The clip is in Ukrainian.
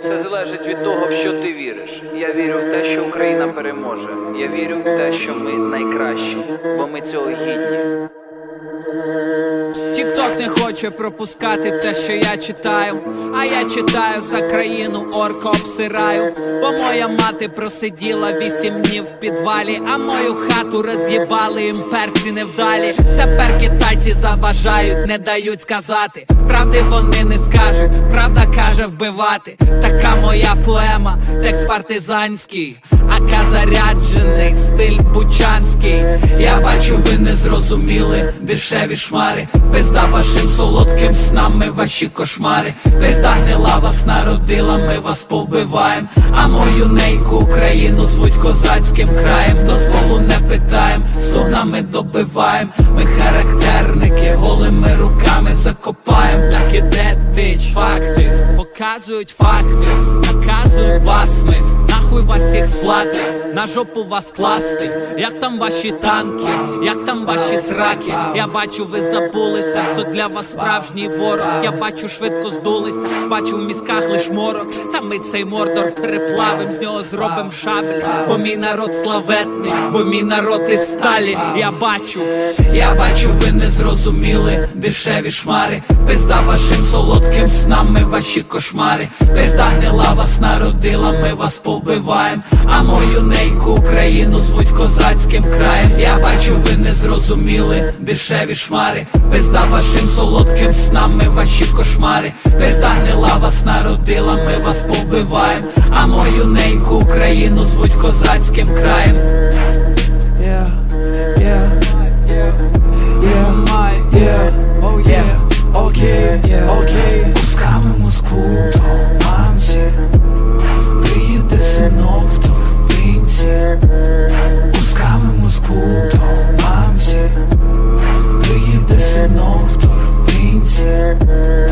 Все залежить від того, в що ти віриш. Я вірю в те, що Україна переможе. Я вірю в те, що ми найкращі, бо ми цього гідні. Тікток не хоче пропускати те, що я читаю. А я читаю за країну орко обсираю. Бо моя мати просиділа вісім днів в підвалі, а мою хату роз'їбали імперці невдалі. Тепер китайці заважають, не дають сказати. Правди вони не скажуть, правда каже вбивати. Така моя поема, текст партизанський, заряджений, стиль бучанський. Я бачу, ви не зрозуміли дешеві шмари. Пизда вашим солодким снам, ми ваші кошмари. Пизда гнила вас народила, ми вас повбиваєм. А мою нейку Україну звуть козацьким краєм. Дозволу не питаєм, стогнами добиваєм. Ми характерники, голими руками закопаєм. Так іде біч, факти, показують факти, наказують вас ми. Нахуй вас всіх слати, на жопу вас класти. Як там ваші танки, як там ваші сраки? Я бачу, ви забулися, хто для вас справжній ворог. Я бачу, швидко здулися, бачу в мізках лиш морок. Та ми цей мордор переплавим, з нього зробим шаблі. Бо мій народ славетний, бо мій народ із сталі. Я бачу, я бачу, ви не зрозуміли дешеві шмари. Пизда вашим солодким снам, ми ваші кошмари. Пизда гнила вас народила, ми вас повбиваєм. А мою нейку Україну звуть козацьким краєм. Я бачу, ви не зрозуміли дешеві шмари. Пизда вашим солодким снам, ми ваші кошмари. Пизда гнила вас народила, ми вас повбиваєм. А мою неньку Україну звуть козацьким краєм. here.